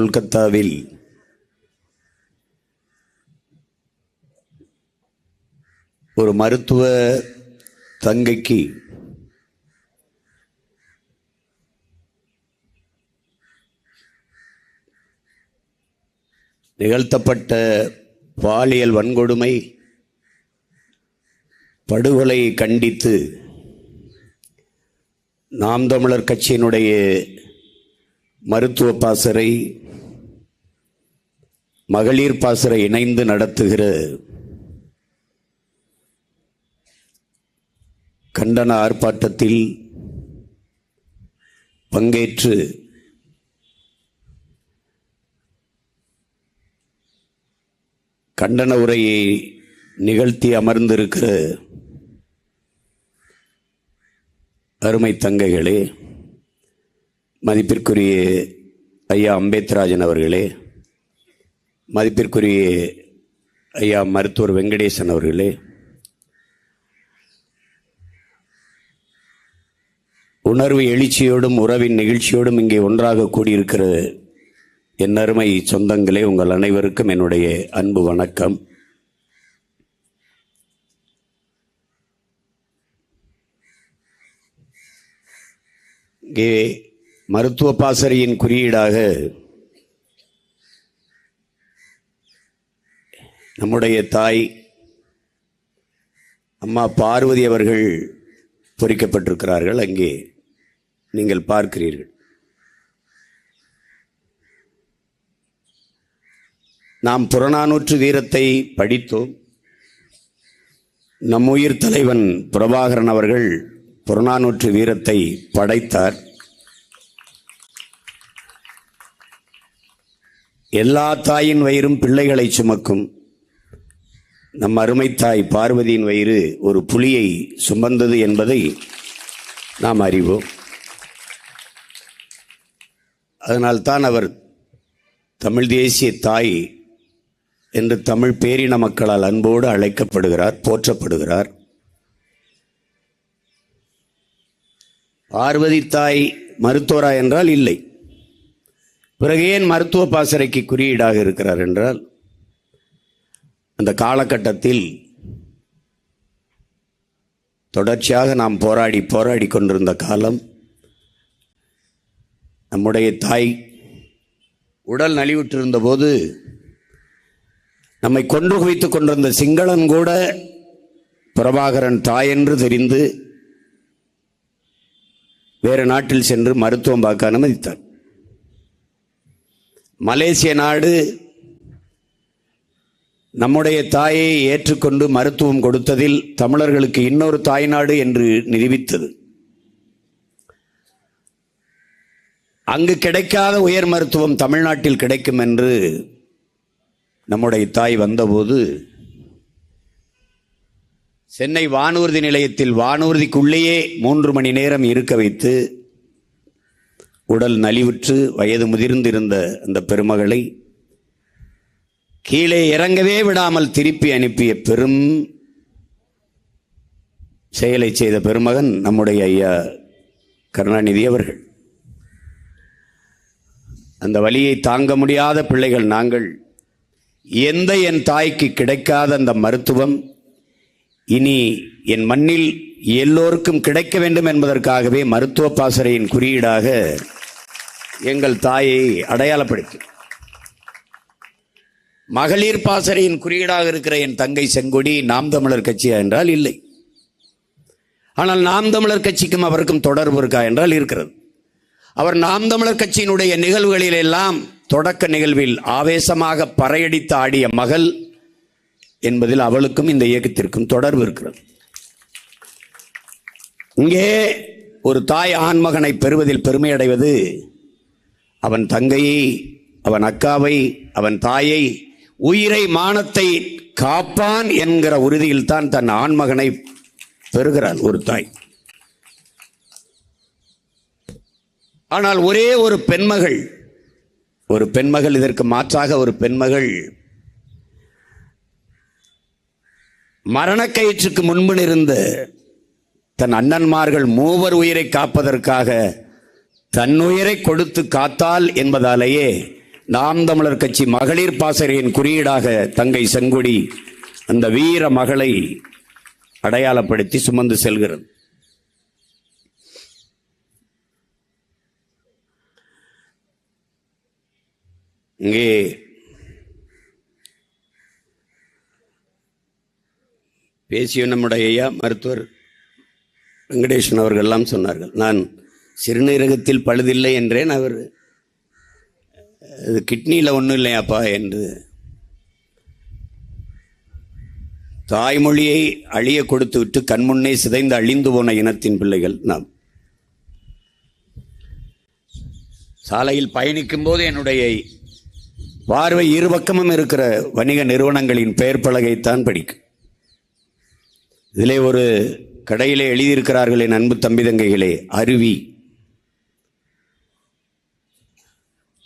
கொல்கத்தாவில். ஒரு மருத்துவ தங்கைக்கு நிகழ்த்தப்பட்ட பாலியல் வன்கொடுமை படுகொலை கண்டித்து நாம் தமிழர் கட்சியினுடைய மருத்துவ பாசறை மகளிர் பாசறை இணைந்து நடத்துகிற கண்டன ஆர்ப்பாட்டத்தில் பங்கேற்று கண்டன உரையை நிகழ்த்தி அமர்ந்திருக்கிற அருமை தங்கைகளே மதிப்பிற்குரிய ஐயா அம்பேத்ராஜன் அவர்களே மதிப்பிற்குரிய ஐயா மருத்துவர் வெங்கடேசன் அவர்களே உணர்வு எழுச்சியோடும் உறவின் நிகழ்ச்சியோடும் இங்கே ஒன்றாக கூடியிருக்கிற என் அருமை சொந்தங்களே உங்கள் அனைவருக்கும் என்னுடைய அன்பு வணக்கம். இங்கே மருத்துவ பாசறையின் குறியீடாக நம்முடைய தாய் அம்மா பார்வதி அவர்கள் பொறிக்கப்பட்டிருக்கிறார்கள். அங்கே நீங்கள் பார்க்கிறீர்கள். நாம் புறநானூற்று வீரத்தை படித்தோம். நம் உயிர் தலைவன் பிரபாகரன் அவர்கள் புறநானூற்று வீரத்தை படைத்தார். எல்லா தாயின் வயிறும் பிள்ளைகளை சுமக்கும். நம் அருமை தாய் பார்வதியின் வயிறு ஒரு புலியை சுமந்தது என்பதை நாம் அறிவோம். அதனால்தான் அவர் தமிழ் தேசிய தாய் என்று தமிழ் பேரின மக்களால் அன்போடு அழைக்கப்படுகிறார் போற்றப்படுகிறார். பார்வதி தாய் மருத்துவரா என்றால் இல்லை. பிறகு ஏன் மருத்துவ பாசறைக்கு குறியீடாக இருக்கிறார் என்றால் அந்த காலகட்டத்தில் தொடர்ச்சியாக நாம் போராடி போராடி கொண்டிருந்த காலம் நம்முடைய தாய் உடல் நலிவுற்றிருந்த போது நம்மை கொன்று குவித்து கொண்டிருந்த சிங்களன் கூட பிரபாகரன் தாய் என்று தெரிந்து வேறு நாட்டில் சென்று மருத்துவம் பார்க்க அனுமதித்தார் மலேசிய நாடு நம்முடைய தாயை ஏற்றுக்கொண்டு மருத்துவம் கொடுத்ததில் தமிழர்களுக்கு இன்னொரு தாய்நாடு என்று நிரூபித்தது. அங்கு கிடைக்காத உயர் மருத்துவம் தமிழ்நாட்டில் கிடைக்கும் என்று நம்முடைய தாய் வந்தபோது சென்னை வானூர்தி நிலையத்தில் வானூர்திக்குள்ளேயே மூன்று மணி நேரம் இருக்க வைத்து உடல் நலிவுற்று வயது முதிர்ந்திருந்த அந்த பெருமகளை கீழே இறங்கவே விடாமல் திருப்பி அனுப்பிய பெரும் செயலை செய்த பெருமகன் நம்முடைய ஐயா கருணாநிதி அவர்கள். அந்த வழியை தாங்க முடியாத பிள்ளைகள் நாங்கள். எந்த என் தாய்க்கு கிடைக்காத அந்த மருத்துவம் இனி என் மண்ணில் எல்லோருக்கும் கிடைக்க வேண்டும் என்பதற்காகவே மருத்துவ பாசறையின் குறியீடாக எங்கள் தாயை அடையாளப்படுத்தி மகளிர் பாசறையின் குறியீடாக இருக்கிற என் தங்கை செங்கொடி நாம் தமிழர் கட்சியா என்றால் இல்லை. ஆனால் நாம் தமிழர் கட்சிக்கும் அவருக்கும் தொடர்பு இருக்கா என்றால் இருக்கிறது. அவர் நாம் தமிழர் கட்சியினுடைய நிகழ்வுகளில் எல்லாம் தொடக்க நிகழ்வில் ஆவேசமாக பறையடித்து ஆடிய மகள் என்பதில் அவளுக்கும் இந்த இயக்கத்திற்கும் தொடர்பு இருக்கிறது. இங்கே ஒரு தாய் ஆண்மகனை பெறுவதில் பெருமை அடைவது அவன் தங்கையை அவன் அக்காவை அவன் தாயை உயிரை மானத்தை காப்பான் என்கிற உறுதியில் தான் தன் ஆண்மகனை பெறுகிறாள் ஒரு தாய். ஆனால் ஒரே ஒரு பெண்மகள் ஒரு பெண்மகள் இதற்கு மாற்றாக ஒரு பெண்மகள் மரணக்கயிற்றுக்கு முன்பு இருந்த தன் அண்ணன்மார்கள் மூவர் உயிரை காப்பதற்காக தன்னுயிரை கொடுத்து காத்தால் என்பதாலேயே நாம் தமிழர் கட்சி மகளிர் பாசறையின் குறியீடாக தங்கை செங்கொடி அந்த வீர மகளை அடையாளப்படுத்தி சுமந்து செல்கிறது. இங்கே பேசிய நம்முடைய ஐயா மருத்துவர் வெங்கடேசன் அவர்கள் எல்லாம் சொன்னார்கள் நான் சிறுநீரகத்தில் பழுதில்லை என்றேன் அவர் இது கிட்னியில் ஒன்றும் இல்லையாப்பா என்று தாய்மொழியை அழிய கொடுத்து விட்டு கண்முன்னே சிதைந்து அழிந்து போன இனத்தின் பிள்ளைகள் நாம். சாலையில் பயணிக்கும் போது என்னுடைய பார்வை இருபக்கமும் இருக்கிற வணிக நிறுவனங்களின் பெயர் பலகைத்தான் படிக்கும். இதிலே ஒரு கடையிலே எழுதியிருக்கிறார்கள் என் அன்பு தம்பி தங்கைகளே அருவி.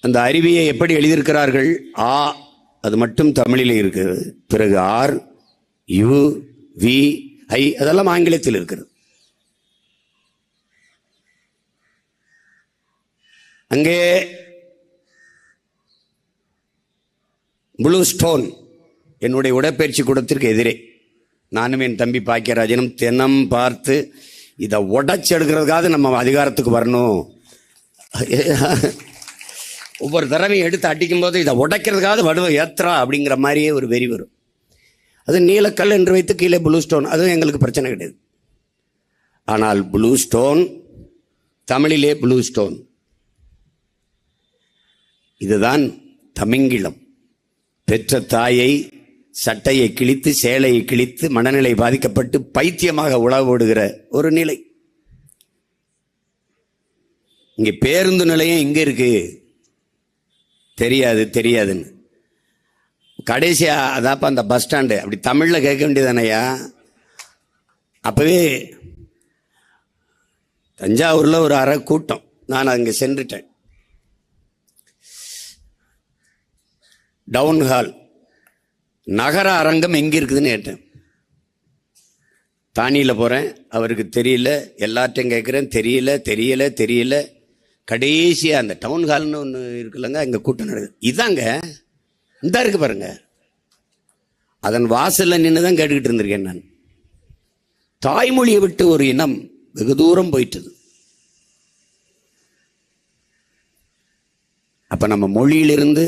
அந்த அருவியை எப்படி எழுதியிருக்கிறார்கள்? ஆ அது மட்டும் தமிழில் இருக்கிறது. பிறகு ஆர் யு வி ஐ அதெல்லாம் ஆங்கிலத்தில் இருக்கிறது. அங்கே ப்ளூ ஸ்டோன் என்னுடைய உடற்பயிற்சி கூடத்திற்கு எதிரே. நானும் என் தம்பி பாக்கியராஜனும் தினம் பார்த்து இதை உடச்சி எடுக்கிறதுக்காக நம்ம அதிகாரத்துக்கு வரணும். ஒவ்வொரு தடவையும் எடுத்து அடிக்கும் போது இதை உடைக்கிறதுக்காக வடுவ ஏத்துறா அப்படிங்கிற மாதிரியே ஒரு வெறி வரும். அது நீலக்கல் என்று வைத்து கீழே ப்ளூ ஸ்டோன் அதுவும் எங்களுக்கு பிரச்சனை கிடையாது. ஆனால் ப்ளூ ஸ்டோன் தமிழிலே ப்ளூ ஸ்டோன் இதுதான் தமிங்கிலம். பெற்ற தாயை சட்டையை கிழித்து சேலையை கிழித்து மனநிலை பாதிக்கப்பட்டு பைத்தியமாக உழவோடுகிற ஒரு நிலை. இங்கே பேருந்து நிலையம் இங்கே இருக்குது தெரியாது தெரியாதுன்னு. கடைசியாக அதாப்பா அந்த பஸ் ஸ்டாண்டு அப்படி தமிழில் கேட்க வேண்டியதானையா அப்போவே தஞ்சாவூரில் ஒரு அரை கூட்டம். நான் அங்கே சென்றுட்டேன். Town hall. நகர அரங்கம் எங்கே இருக்குதுன்னு கேட்டேன். தானியில் போகிறேன் அவருக்கு தெரியல. எல்லார்ட்டையும் கேட்குறேன். தெரியல தெரியல தெரியல. கடைசியாக அந்த டவுன் ஹால்னு ஒன்று இருக்குல்லங்க இங்கே கூட்டம் நடக்குது. இதாங்க இந்த இருக்கு பாருங்க. அதன் வாசலில் நின்று தான் கேட்டுக்கிட்டு இருந்திருக்கேன் நான். தாய்மொழியை விட்டு ஒரு இனம் வெகு தூரம் போயிட்டது. அப்போ நம்ம மொழியிலிருந்து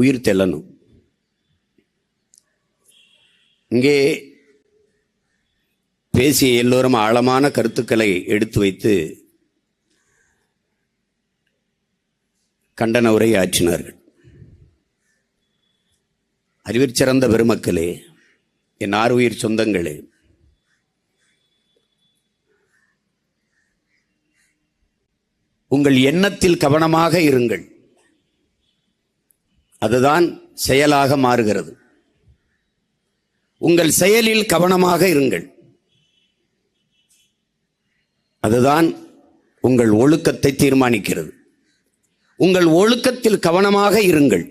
உயிர் தெல்லணும் இங்கே பேசிய எல்லோரும் ஆழமான கருத்துக்களை எடுத்து வைத்து கண்டன உரை ஆற்றினார்கள். அறிவிற் சிறந்த பெருமக்களே என் ஆறுயிர் சொந்தங்களே. உங்கள் எண்ணத்தில் கவனமாக இருங்கள். அதுதான் செயலாக மாறுகிறது. உங்கள் செயலில் கவனமாக இருங்கள். அதுதான் உங்கள் ஒழுக்கத்தை தீர்மானிக்கிறது. உங்கள் ஒழுக்கத்தில் கவனமாக இருங்கள்.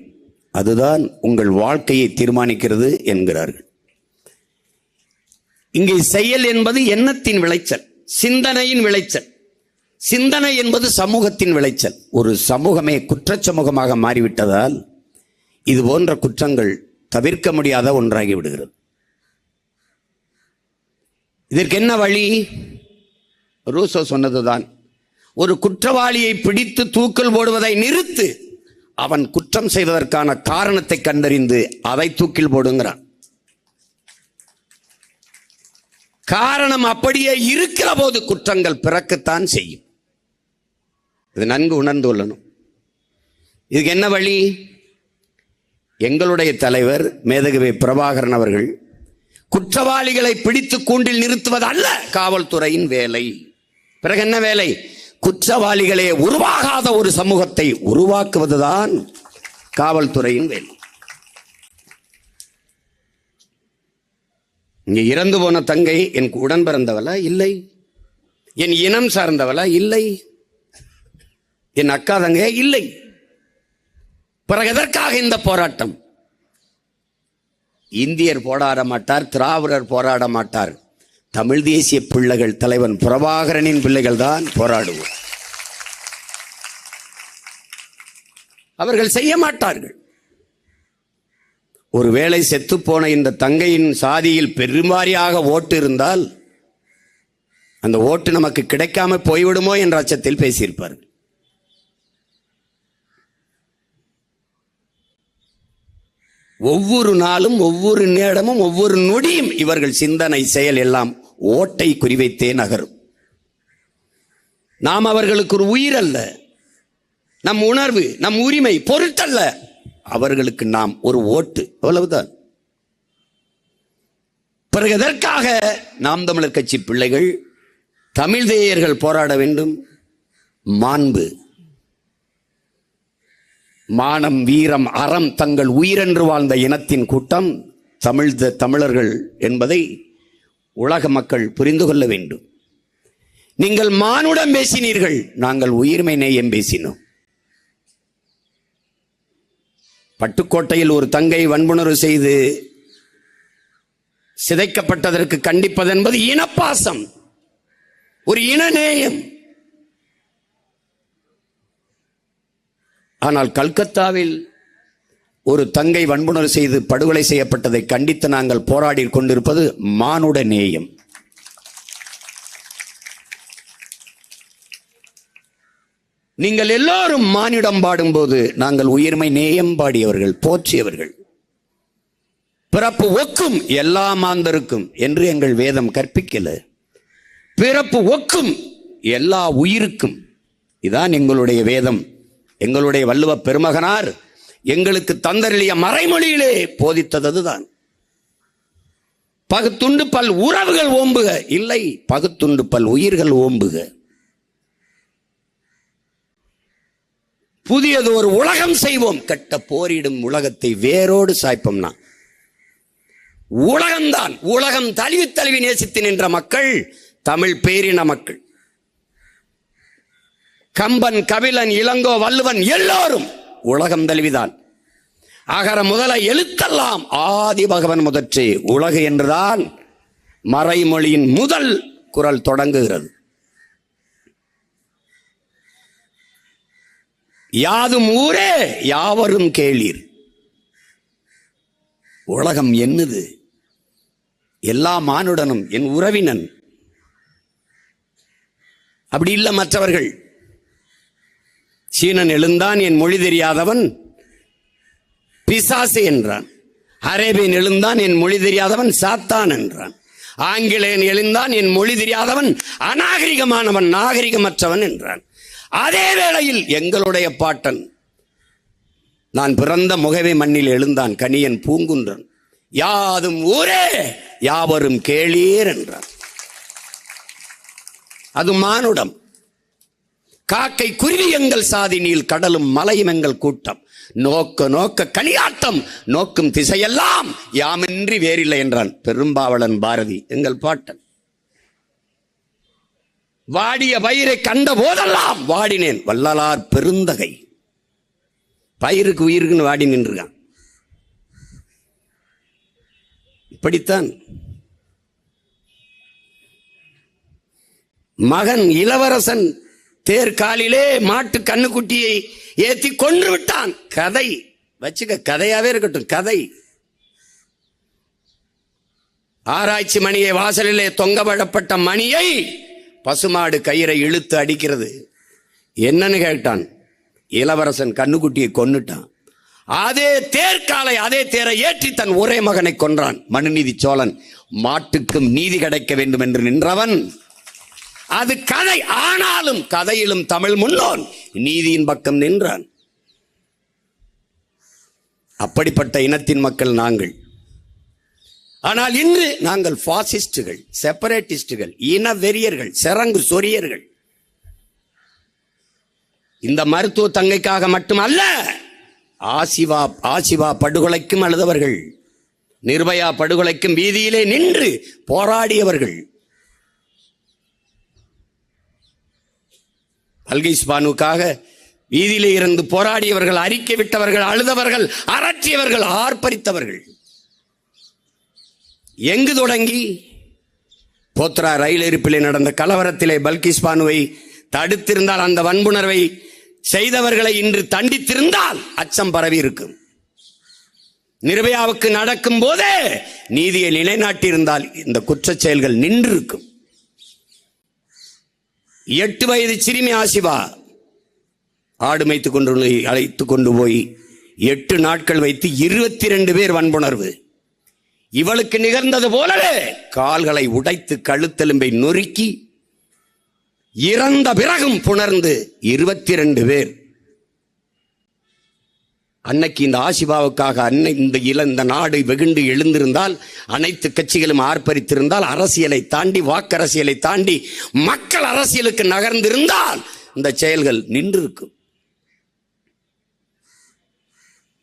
அதுதான் உங்கள் வாழ்க்கையை தீர்மானிக்கிறது என்கிறார்கள். இங்கே செயல் என்பது எண்ணத்தின் விளைச்சல் சிந்தனையின் விளைச்சல். சிந்தனை என்பது சமூகத்தின் விளைச்சல். ஒரு சமூகமே குற்ற சமூகமாக மாறிவிட்டதால் இது போன்ற குற்றங்கள் தவிர்க்க முடியாத ஒன்றாகி விடுகிறது. இதற்கு என்ன வழி? ரூசோ சொன்னதுதான். ஒரு குற்றவாளியை பிடித்து தூக்கில் போடுவதை நிறுத்து அவன் குற்றம் செய்வதற்கான காரணத்தை கண்டறிந்து அதை தூக்கில் போடுங்கிறான். காரணம் அப்படியே இருக்கிற போது குற்றங்கள் பிறக்கத்தான் செய்யும். இது நன்கு உணர்ந்து கொள்ளணும். இதுக்கு என்ன வழி? எங்களுடைய தலைவர் மேதகவி பிரபாகரன் அவர்கள் குற்றவாளிகளை பிடித்து கூண்டில் நிறுத்துவது அல்ல காவல்துறையின் வேலை. பிறகு என்ன வேலை? குற்றவாளிகளே உருவாகாத ஒரு சமூகத்தை உருவாக்குவதுதான் காவல்துறையின் வேலை. இங்கே இறந்து போன தங்கை என் உடன் பிறந்தவளா? இல்லை. என் இனம் சார்ந்தவளா? இல்லை. என் அக்கா தங்கையா? இல்லை. பிறகு எதற்காக இந்த போராட்டம்? இந்தியர் போராட மாட்டார் திராவிடர் போராட மாட்டார். தமிழ் தேசிய பிள்ளைகள் தலைவன் பிரபாகரனின் பிள்ளைகள் தான் போராடுவோம். அவர்கள் செய்ய மாட்டார்கள். ஒருவேளை செத்துப்போன இந்த தங்கையின் சாதியில் பெருமாறியாக ஓட்டு இருந்தால் அந்த ஓட்டு நமக்கு கிடைக்காம போய்விடுமோ என்ற அச்சத்தில் பேசியிருப்பார்கள். ஒவ்வொரு நாளும் ஒவ்வொரு நேரமும் ஒவ்வொரு நொடியும் இவர்கள் சிந்தனை செயல் எல்லாம் ஓட்டை குறிவைத்தே நகரும். நாம் அவர்களுக்கு ஒரு உயிர் அல்ல. நம் உணர்வு நம் உரிமை பொருட்டல்ல. அவர்களுக்கு நாம் ஒரு ஓட்டு. அவ்வளவுதான். பிறகு எதற்காக நாம் தமிழர் கட்சி பிள்ளைகள் தமிழ் தேயர்கள் போராட வேண்டும்? மாண்பு. மானம் வீரம் அறம் தங்கள் உயிரென்று வாழ்ந்த இனத்தின் கூட்டம் தமிழ் த- தமிழர்கள் என்பதை உலக மக்கள் புரிந்து கொள்ள வேண்டும். நீங்கள் மானுடம் பேசினீர்கள் நாங்கள் உயிர்மை நேயம் பேசினோம். பட்டுக்கோட்டையில் ஒரு தங்கை வன்புணர்வு செய்து சிதைக்கப்பட்டதற்கு கண்டிப்பதென்பது இனப்பாசம். ஒரு இன நேயம். ஆனால் கல்கத்தாவில் ஒரு தங்கை வன்புணர்வு செய்து படுகொலை செய்யப்பட்டதை கண்டித்து நாங்கள் போராடி கொண்டிருப்பது மானுட நேயம். நீங்கள் எல்லாரும் மானிடம் பாடும்போது நாங்கள் உயிர்மை நேயம் பாடியவர்கள் போற்றியவர்கள். பிறப்பு ஒக்கும் எல்லா மாந்தருக்கும் என்று எங்கள் வேதம் கற்பிக்கல. பிறப்பு ஒக்கும் எல்லா உயிருக்கும். இதான் எங்களுடைய வேதம். எங்களுடைய வள்ளுவ பெருமகனார் எங்களுக்கு தந்தருளிய மறைமொழியிலே போதித்தது அதுதான். பகுத்துண்டு பல் உறவுகள் ஓம்புக. இல்லை பகுத்துண்டு பல் உயிர்கள் ஓம்புக. புதியது ஒரு உலகம் செய்வோம். கட்ட போரிடும் உலகத்தை வேரோடு சாய்ப்போம்னா உலகம்தான். உலகம் தழுவி தழுவி நேசித்து நின்ற மக்கள் தமிழ் பேரின மக்கள். கம்பன் கபிலன் இளங்கோ வள்ளுவன் எல்லோரும் உலகம் தழுவிதான். அகர முதல எழுத்தெல்லாம் ஆதி பகவன் முதற்றே உலகு என்றுதான் மறைமொழியின் முதல் குரல் தொடங்குகிறது. யாதும் ஊரே யாவரும் கேளீர். உலகம் என்னது? எல்லா மானுடனும் என் உறவினன். அப்படி இல்லை மற்றவர்கள். சீனன் எழுந்தான் என் மொழி தெரியாதவன் பிசாசு என்றான். அரேபியன் எழுந்தான் என் மொழி தெரியாதவன் சாத்தான் என்றான். ஆங்கிலேயன் எழுந்தான் என் மொழி தெரியாதவன் அநாகரிகமானவன் நாகரிகமற்றவன் என்றான். அதே வேளையில் எங்களுடைய பாட்டன் நான் பிறந்த முகவை மண்ணில் எழுந்தான் கனியன் பூங்குன்றன். யாதும் ஊரே யாவரும் கேளீர் என்றான். அது மானுடம். காக்கை குருவி எங்கள் சாதி நீள் கடலும் மலையும் எங்கள் கூட்டம். நோக்க நோக்க கனியாட்டம் நோக்கும் திசையெல்லாம் யாமின்றி வேறில்லை என்றான் பெரும்பாவளன் பாரதி. எங்கள் பாட்டன். வாடிய பயிரை கண்ட போதெல்லாம் வாடினேன். வள்ளலார் பெருந்தகை. பயிருக்கு உயிருக்குன்னு வாடி நின்றுருக்கான். இப்படித்தான் மகன் இளவரசன் தேர்காலிலே மாட்டு கண்ணுக்குட்டியை ஏத்தி கொன்று விட்டான். கதை. வச்சுக்க கதையாவே இருக்கட்டும் கதை. ஆராய்ச்சி மணியை வாசலிலே தொங்கவிடப்பட்ட மணியை பசுமாடு கயிறை இழுத்து அடிக்கிறது. என்னன்னு கேட்டான். இளவரசன் கண்ணுக்குட்டியை கொன்னுட்டான். அதே தேர்காலை அதே தேரை ஏற்றி தன் ஒரே மகனை கொன்றான். மனுநீதி சோழன் மாட்டுக்கும் நீதி கிடைக்க வேண்டும் என்று நின்றவன் அது கதை. ஆனாலும் கதையிலும் தமிழ் முன்னோன் நீதியின் பக்கம் நின்றான். அப்படிப்பட்ட இனத்தின் மக்கள் நாங்கள். ஆனால் இன்று நாங்கள் பாசிஸ்டுகள் செப்பரேட்டிஸ்டுகள் இன வெறியர்கள் செரங்கு சொரியர்கள். இந்த மருத்துவ தங்கைக்காக மட்டுமல்ல ஆசிவா ஆசிவா படுகொலைக்கும் அழுதவர்கள் நிர்பயா படுகொலைக்கும் வீதியிலே நின்று போராடியவர்கள். அல்கைஸ் பானுக்காக வீதியிலே இருந்து போராடியவர்கள் அறிக்கை விட்டவர்கள் அழுதவர்கள் அரற்றியவர்கள் ஆர்ப்பரித்தவர்கள். எங்கு தொடங்கி? போத்ரா ரயில் இருப்பிலே நடந்த கலவரத்திலே பல்கிஸ் பானுவை தடுத்திருந்தால் அந்த வன்புணர்வை செய்தவர்களை இன்று தண்டித்திருந்தால் அச்சம் பரவி இருக்கும். நிர்பயாவுக்கு நடக்கும் போதே நீதியை நிலைநாட்டியிருந்தால் இந்த குற்ற செயல்கள் நின்றிருக்கும். எட்டு வயது சிறுமி ஆசிவா ஆடு மேய்த்து கொண்டு அழைத்து கொண்டு போய் எட்டு நாட்கள் வைத்து இருபத்தி ரெண்டு பேர் வன்புணர்வு. இவளுக்கு நிகழ்ந்தது போலவே கால்களை உடைத்து கழுத்தெலும்பை நொறுக்கி இறந்த பிறகும் புணர்ந்து இருபத்தி ரெண்டு பேர் அன்னைக்கு இந்த ஆசிபாவுக்காக அன்னை இந்த இல இந்த நாடு வெகுண்டு எழுந்திருந்தால் அனைத்து கட்சிகளும் ஆர்ப்பரித்திருந்தால் அரசியலை தாண்டி வாக்கரசியலை தாண்டி மக்கள் அரசியலுக்கு நகர்ந்திருந்தால் இந்த செயல்கள் நின்றிருக்கும்.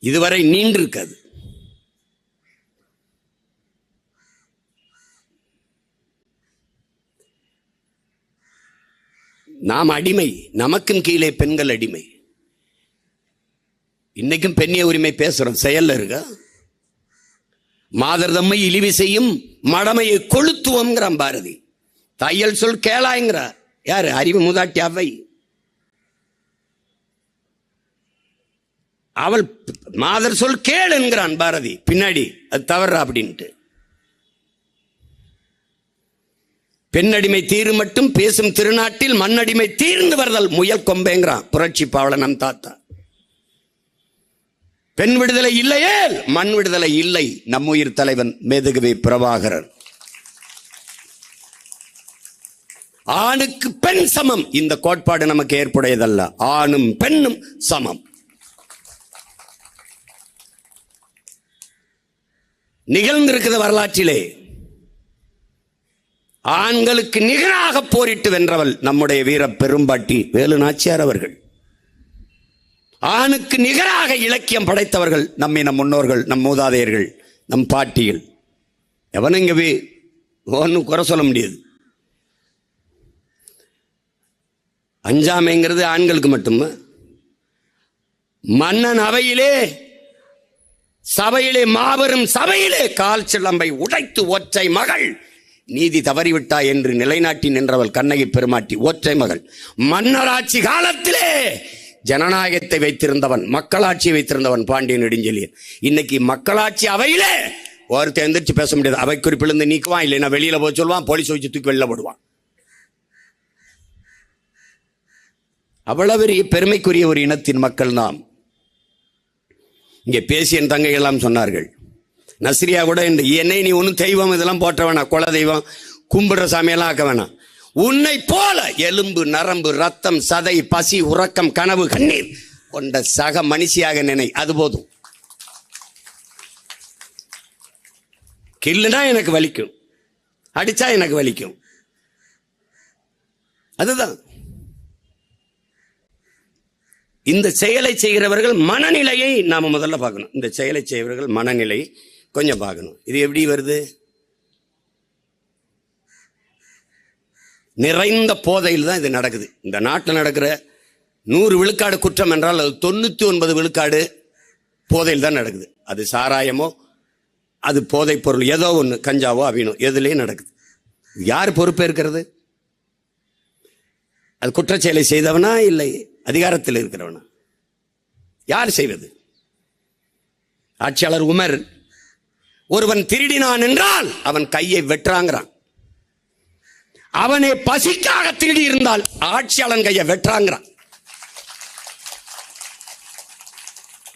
இதுவரை நீண்டிருக்காது. நாம் அடிமை நமக்கும் கீழே பெண்கள் அடிமை. இன்னைக்கும் பெண்ணிய உரிமை பேசுறோம். செயல்ல இருக்கா. மாதர் தம்மை இழிவு செய்யும் மடமையை கொளுத்துவோங்கிறான் பாரதி. தையல் சொல் கேளாய்ங்கிறார் யாரு? அறிவு மூதாட்டி அவை. அவள் மாதர் சொல் கேள் என்கிறான் பாரதி. பின்னாடி அது தவறா அப்படின்ட்டு. பெண்ணடிமை தீரு மட்டும் பேசும் திருநாட்டில் மண்ணடிமை தீர்ந்து வருதல் முயல் கொம்பேங்கிறான் புரட்சி பாவல நம் தாத்தா. பெண் விடுதலை இல்லையே? மண் விடுதலை இல்லை. நம்முயிர் தலைவன் மேதகவி பிரபாகரன். ஆணுக்கு பெண் சமம். இந்த கோட்பாடு நமக்கு ஏற்புடையதல்ல. ஆணும் பெண்ணும் சமம். நிகழ்ந்திருக்கிற வரலாற்றிலே. ஆண்களுக்கு நிகராக போரிட்டு வென்றவள் நம்முடைய வீர பெரும்பாட்டி வேலு நாச்சியார் அவர்கள். ஆணுக்கு நிகராக இலக்கியம் படைத்தவர்கள் நம்மை நம் முன்னோர்கள் நம் மூதாதையர்கள் நம் பாட்டிகள். எவனங்கவே இங்க குறை சொல்ல முடியாது. அஞ்சாமைங்கிறது ஆண்களுக்கு மட்டுமா? மன்னன் அவையிலே சபையிலே மாபெரும் சபையிலே கால் சிலம்பை உடைத்து ஒற்றை மகள். நீதி தவறிவிட்டா என்று நிலைநாட்டி நின்றவள் கண்ணகி பெருமாட்டி ஒற்றை மகள். மன்னராட்சி காலத்திலே ஜனநாயகத்தை வைத்திருந்தவன் மக்களாட்சியை வைத்திருந்தவன் பாண்டியன் நெடுஞ்செழியன். இன்னைக்கு மக்களாட்சி அவையிலே ஒருத்தர் எந்திரிச்சு பேச முடியாது. அவை குறிப்பிலிருந்து நீக்குவான் இல்லைன்னா வெளியில போய் சொல்லுவான் போலீஸ் வச்சு தூக்கி வெளில போடுவான். அவ்வளவு பெரிய பெருமைக்குரிய ஒரு இனத்தின் மக்கள் நாம். இங்கே பேசிய என் தங்கை எல்லாம் சொன்னார்கள். நஸ்ரியா கூட இந்த என்னை நீ ஒன்றும் தெய்வம் இதெல்லாம் போட்ட வேணாம் குல தெய்வம் கும்பிடுற சாமியெல்லாம் ஆக்க வேணாம். உன்னை போல எலும்பு நரம்பு ரத்தம் சதை பசி உறக்கம் கனவு கண்ணீர் கொண்ட சக மனுஷியாக நினை. அது போதும். கில்லுனா எனக்கு வலிக்கும். அடிச்சா எனக்கு வலிக்கும். அதுதான். இந்த செயலை செய்கிறவர்கள் மனநிலையை நாம முதல்ல பார்க்கணும். இந்த செயலை செய்கிறவர்கள் மனநிலை கொஞ்சம் பார்க்கணும். இது எப்படி வருது? நிறைந்த போதையில் தான் இது நடக்குது. இந்த நாட்டில் நடக்கிற நூறு விழுக்காடு குற்றம் என்றால் அது தொண்ணூற்றி ஒன்பது விழுக்காடு போதையில் தான் நடக்குது. அது சாராயமோ அது போதைப் பொருள் ஏதோ ஒன்று கஞ்சாவோ அபினோ எதுலேயும் நடக்குது. யார் பொறுப்பேற்கிறது அது குற்றச்செயலை செய்தவனா இல்லை அதிகாரத்தில் இருக்கிறவனா? யார் செய்வது? ஆட்சியாளர் உமர் ஒருவன் திருடினான் என்றால் அவன் கையை வெட்டுறாங்கிறான். அவனை பசிக்காக திருடி இருந்தால் ஆட்சியாளன் கையை வெட்டுறாங்கிறான்.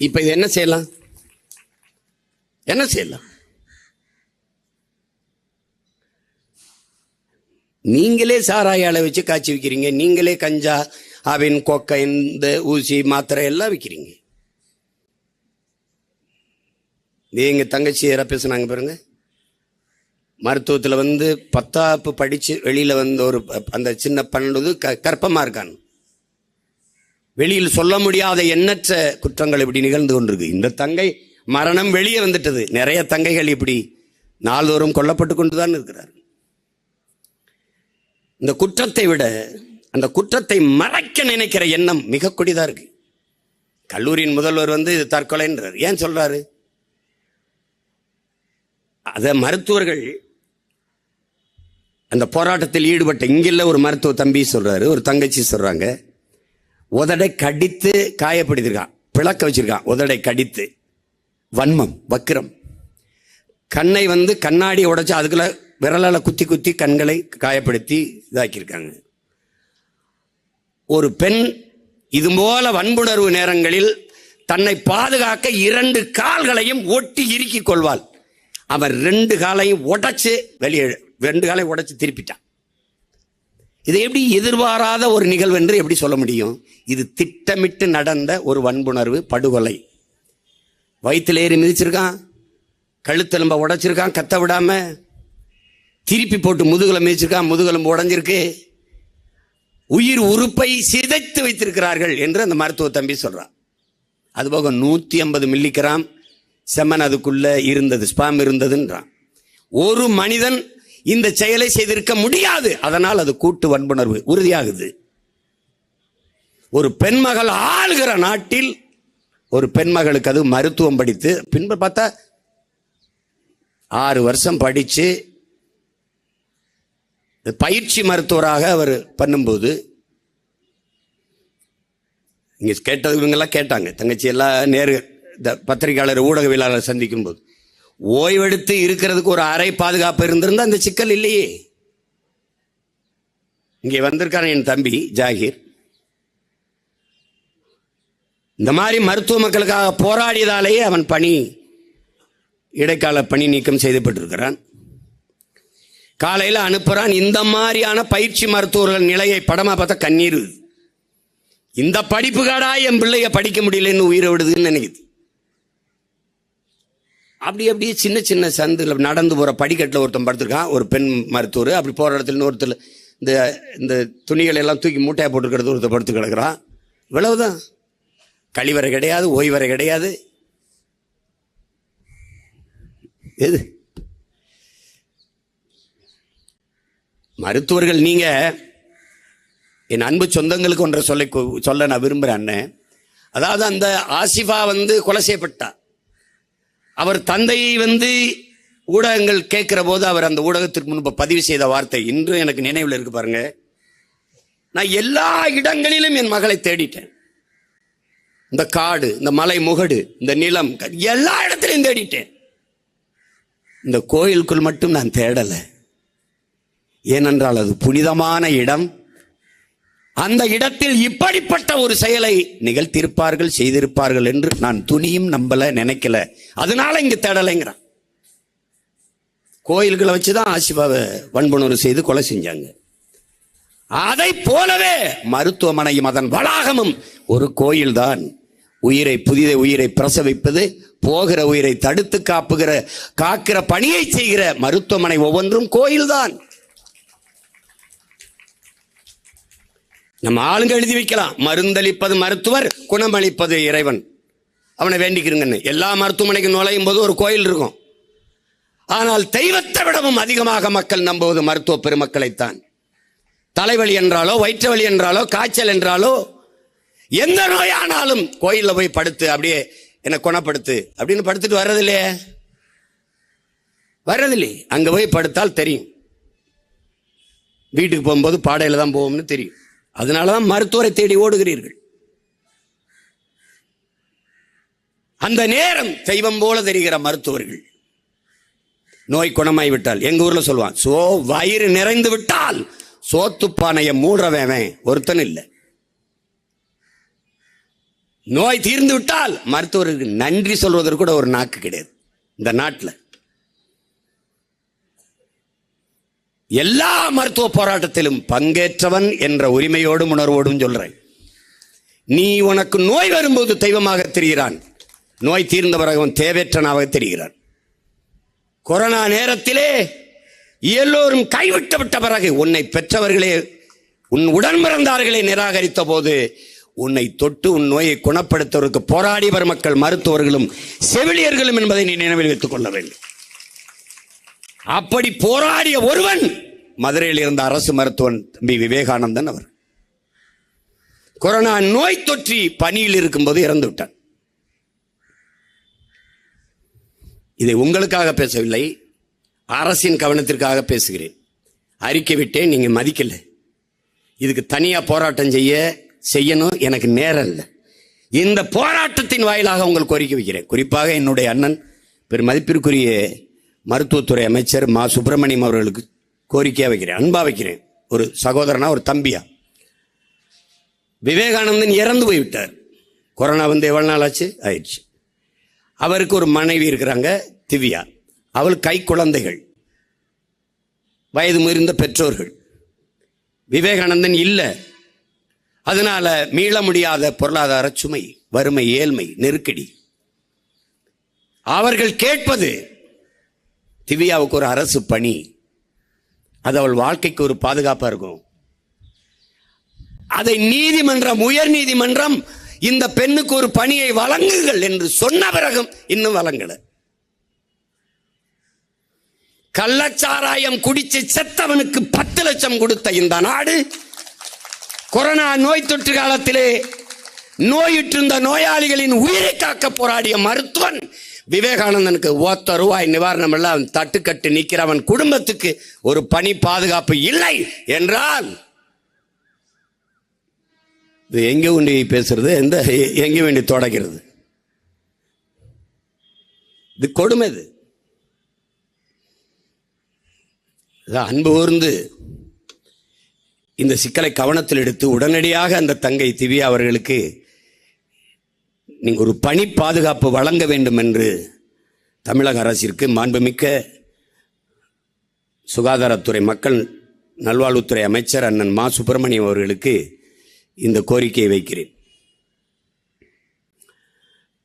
இப்ப இது என்ன செய்யலாம்? என்ன செய்யலாம்? நீங்களே சாராய வச்சு காய்ச்சி விற்கிறீங்க நீங்களே கஞ்சா அவின் கொக்கை இந்த ஊசி மாத்திரை எல்லாம் விற்கிறீங்க எங்கள் தங்கச்சி யாரா பேசுனாங்க பாருங்க. மருத்துவத்தில் வந்து பத்தாப்பு படித்து வெளியில் வந்து ஒரு அந்த சின்ன பன்னெண்டு க கற்பமாக இருக்கான். வெளியில் சொல்ல முடியாத எண்ணற்ற குற்றங்கள் இப்படி நிகழ்ந்து கொண்டிருக்கு. இந்த தங்கை மரணம் வெளியே வந்துட்டது. நிறைய தங்கைகள் இப்படி நாள்தோறும் கொல்லப்பட்டு கொண்டு தான் இருக்கிறார். இந்த குற்றத்தை விட அந்த குற்றத்தை மறைக்க நினைக்கிற எண்ணம் மிக கொடிதாக இருக்கு. கல்லூரியின் முதல்வர் வந்து இது தற்கொலைன்றார். ஏன் சொல்றாரு? அத மருத்துவர்கள் அந்த போராட்டத்தில் ஈடுபட்ட இங்கில்ல ஒரு மருத்துவ தம்பி சொல்றாரு ஒரு தங்கச்சி சொல்றாங்க. உதடை கடித்து காயப்படுத்திருக்கான் பிளக்க வச்சிருக்கான் உதடை கடித்து. வன்மம் வக்கிரம். கண்ணை வந்து கண்ணாடி உடைச்சு அதுக்குள்ள விரலால் குத்தி குத்தி கண்களை காயப்படுத்தி இதாக்கியிருக்காங்க. ஒரு பெண் இது போல வன்புணர்வு நேரங்களில் தன்னை பாதுகாக்க இரண்டு கால்களையும் ஒட்டி இறுக்கிக் கொள்வாள். அவர் ரெண்டு காலையும் உடைச்சு வெளியே ரெண்டு காலையும் உடைச்சி திருப்பிட்டான். இது எப்படி எதிர்பாராத ஒரு நிகழ்வு என்று எப்படி சொல்ல முடியும்? இது திட்டமிட்டு நடந்த ஒரு வன்புணர்வு படுகொலை. வயிற்றுல ஏறி மிதிச்சிருக்கான் கழுத்தெலும்ப உடைச்சிருக்கான் கத்த விடாம திருப்பி போட்டு முதுகுல மிதிச்சிருக்கான் முதுகெலும்பு உடஞ்சிருக்கு. உயிர் உறுப்பை சிதைத்து வைத்திருக்கிறார்கள் என்று அந்த மருத்துவ தம்பி சொல்கிறான் அதுபோக நூற்றி ஐம்பது மில்லிகிராம் செம்மன் அதுக்குள்ளே இருந்தது ஸ்பாம் இருந்ததுன்றான். ஒரு மனிதன் இந்த செயலை செய்திருக்க முடியாது. அதனால் அது கூட்டு வன்புணர்வு உறுதியாகுது. ஒரு பெண்மகள் ஆளுகிற நாட்டில் ஒரு பெண்மகளுக்கு அது மருத்துவம் படித்து பின்பு பார்த்தா ஆறு வருஷம் படித்து பயிற்சி மருத்துவராக அவர் பண்ணும்போது இங்கே கேட்டது இவங்கெல்லாம் கேட்டாங்க. தங்கச்சி எல்லாம் நேரு இந்த பத்திரிகையாளர் ஊடகவியலாளர் சந்திக்கும் போது ஓய்வெடுத்து இருக்கிறதுக்கு ஒரு அறை பாதுகாப்பு இருந்திருந்தா அந்த சிக்கல் இல்லையே. இங்கே வந்திருக்கான என் தம்பி ஜாகிர். இந்த மாதிரி மருத்துவ மக்களுக்காக போராடியதாலேயே அவன் பணி இடைக்கால பணி நீக்கம் செய்யப்பட்டிருக்கிறான் காலையில் அனுப்புறான் இந்த மாதிரியான பயிற்சி மருத்துவர்கள் நிலையை படமா பார்த்தா கண்ணீர். இந்த படிப்புகாடா என் பிள்ளைய படிக்க முடியலன்னு உயிரை விடுதுன்னு நினைக்குது. அப்படி அப்படியே சின்ன சின்ன சந்தில் நடந்து போகிற படிக்கட்டில் ஒருத்தன் படுத்திருக்கான். ஒரு பெண் மருத்துவர். அப்படி போகிற இடத்துல இன்னொருத்தர் இந்த இந்த துணிகளை எல்லாம் தூக்கி மூட்டையாக போட்டுக்கிறது ஒருத்தர் படுத்து கிடக்குறான். இவ்வளவுதான். கழிவறை கிடையாது ஓய்வறை கிடையாது. எது? மருத்துவர்கள் நீங்க என் அன்பு சொந்தங்களுக்கு ஒன்றை சொல்ல சொல்ல நான் விரும்புகிறேன் அண்ணன் அதாவது அந்த ஆசிஃபா வந்து கொலை செய்யப்பட்டா அவர் தந்தையை வந்து ஊடகங்கள் கேட்கிற போது அவர் அந்த ஊடகத்திற்கு முன்பு பதிவு செய்த வார்த்தை இன்று எனக்கு நினைவில் இருக்கு பாருங்க. நான் எல்லா இடங்களிலும் என் மகளை தேடிட்டேன். இந்த காடு இந்த மலை முகடு இந்த நிலம் எல்லா இடத்திலையும் தேடிட்டேன். இந்த கோயிலுக்குள் மட்டும் நான் தேடலை. ஏனென்றால் அது புனிதமான இடம். அந்த இடத்தில் இப்படிப்பட்ட ஒரு செயலை நிகழ்த்தியிருப்பார்கள் செய்திருப்பார்கள் என்று நான் துணியும் நம்பல நினைக்கல. அதனால இங்க தேடலைங்கிறான். கோயில்களை வச்சுதான் ஆசிபாவை வன்புணர்வு செய்து கொலை செஞ்சாங்க. அதை போலவே மருத்துவமனையும் அதன் வளாகமும் ஒரு கோயில்தான். உயிரை புதித உயிரை பிரசவிப்பது போகிற உயிரை தடுத்து காப்புகிற காக்கிற பணியை செய்கிற மருத்துவமனை ஒவ்வொன்றும் கோயில்தான். நம்ம ஆளுங்க எழுதி வைக்கலாம். மருந்தளிப்பது மருத்துவர் குணமளிப்பது இறைவன். அவனை வேண்டிக்கிறங்கன்னு. எல்லா மருத்துவமனைக்கும் நுழையும் போது ஒரு கோயில் இருக்கும். ஆனால் தெய்வத்தை விடவும் அதிகமாக மக்கள் நம்புவது மருத்துவ பெருமக்களைத்தான். தலைவலி என்றாலோ வயிற்று வலி என்றாலோ காய்ச்சல் என்றாலோ எந்த நோயானாலும் கோயிலில் போய் படுத்து அப்படியே என்னை குணப்படுத்து அப்படின்னு படுத்துட்டு வர்றதில்லையே. வர்றதில்லை. அங்கே போய் படுத்தால் தெரியும். வீட்டுக்கு போகும்போது பாடையில் தான் போவோம்னு தெரியும். அதனால தான் மருத்துவரை தேடி ஓடுகிறீர்கள். அந்த நேரம் தெய்வம் போல தெரிகிற மருத்துவர்கள். நோய் குணமாய் விட்டால் எங்க ஊர்ல சொல்லுவான் சோ வயிறு நிறைந்து விட்டால் சோத்து பானையை மூடுறவன் ஒருத்தன் இல்லை. நோய் தீர்ந்து விட்டால் மருத்துவருக்கு நன்றி சொல்வதற்கு கூட ஒரு நாக்கு கிடையாது. இந்த நாட்டில். எல்லா மருத்துவ போராட்டத்திலும் பங்கேற்றவன் என்ற உரிமையோடும் உணர்வோடும் சொல்றேன். நீ உனக்கு நோய் வரும்போது தெய்வமாக தெரிகிறான். நோய் தீர்ந்த பிறகு அவன் தேவையற்றனாக தெரிகிறான். கொரோனா நேரத்திலே எல்லோரும் கைவிட்டு விட்ட பிறகு உன்னை பெற்றவர்களே உன் உடன் பிறந்தார்களை நிராகரித்த போது உன்னை தொட்டு உன் நோயை குணப்படுத்துவதற்கு போராடி வரும் மக்கள் மருத்துவர்களும் செவிலியர்களும் என்பதை நீ நினைவில் வைத்துக் கொள்ள வேண்டும். அப்படி போராடிய ஒருவன் மதுரையில் இருந்த அரசு மருத்துவன் தம்பி விவேகானந்தன் அவர். கொரோனா நோய் தொற்றி பணியில் இருக்கும்போது இறந்து விட்டான். இதை உங்களுக்காக பேசவில்லை அரசின் கவனத்திற்காக பேசுகிறேன். அறிக்கை விட்டேன் நீங்க மதிக்கல. இதுக்கு தனியா போராட்டம் செய்ய செய்யணும் எனக்கு நேரம் இல்லை. இந்த போராட்டத்தின் வாயிலாக உங்கள் கோரிக்கை வைக்கிறேன். குறிப்பாக என்னுடைய அண்ணன் பெரும் மதிப்பிற்குரிய மருத்துவத்துறை அமைச்சர் மா சுப்பிரமணியம் அவர்களுக்கு கோரிக்கையாக வைக்கிறேன் அன்பா வைக்கிறேன். ஒரு சகோதரனா ஒரு தம்பியா. விவேகானந்தன் இறந்து போய்விட்டார். கொரோனா வந்து எவ்வளவு நாள் ஆச்சு? ஆயிடுச்சு. அவருக்கு ஒரு மனைவி இருக்கிறாங்க திவ்யா. அவள் கை குழந்தைகள். வயது முதிர்ந்த பெற்றோர்கள். விவேகானந்தன் இல்லை. அதனால மீள முடியாத பொருளாதார சுமை வறுமை ஏழ்மை நெருக்கடி. அவர்கள் கேட்பது திவ்யாவுக்கு ஒரு அரசு பணி. அது அவள் வாழ்க்கைக்கு ஒரு பாதுகாப்பாக இருக்கும் அதை நீதிமன்றம் உயர் நீதிமன்றம் இந்த பெண்ணுக்கு ஒரு பணியை வழங்குங்கள் என்று சொன்ன பிறகும் இன்னும் வழங்கல. கள்ளச்சாராயம் குடிச்சு செத்தவனுக்கு பத்து லட்சம் கொடுத்த இந்த நாடு கொரோனா நோய் தொற்று காலத்திலே நோயுற்றிருந்த நோயாளிகளின் உயிரை காக்க போராடிய மருத்துவன் விவேகானந்தனுக்கு ஒத்த ரூபாய் நிவாரணம் எல்லாம் தட்டுக்கட்டு நிற்கிறவன் குடும்பத்துக்கு ஒரு பணி பாதுகாப்பு இல்லை என்றால் இது எங்க உண்டி பேசுறது? எந்த எங்க வேண்டி தொடக்கிறது? இது கொடுமை இது அன்பு ஊர்ந்து இந்த சிக்கலை கவனத்தில் எடுத்து உடனடியாக அந்த தங்கை திவ்யா அவர்களுக்கு நீங்கள் ஒரு பணி பாதுகாப்பு வழங்க வேண்டும் என்று தமிழக அரசிற்கு மாண்புமிக்க சுகாதாரத்துறை மக்கள் நல்வாழ்வுத்துறை அமைச்சர் அண்ணன் மா சுப்பிரமணியம் அவர்களுக்கு இந்த கோரிக்கையை வைக்கிறேன்.